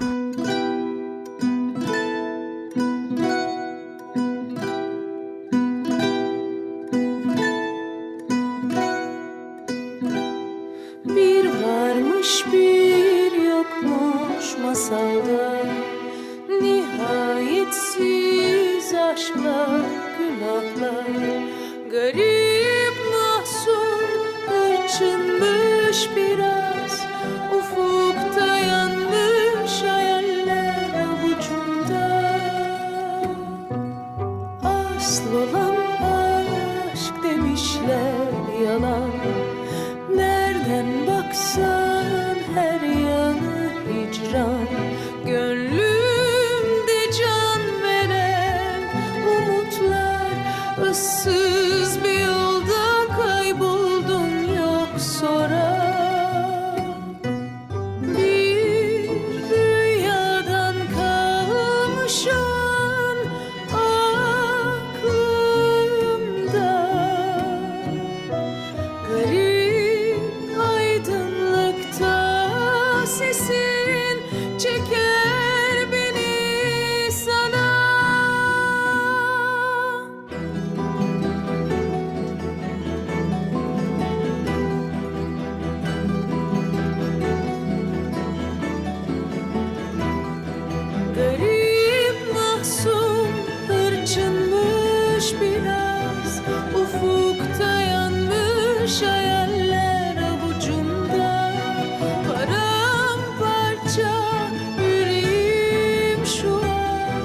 Bir varmış bir yokmuş masalda. Nihayetsiz aşklar, günahlar Garip asıl olan aşk demişler yalan. Nereden baksan her yanı hicran. Gönlümde can veren umutlar ıssız bir Ufukta yanmış hayaller avucumda. Paramparça yüreğim şu an.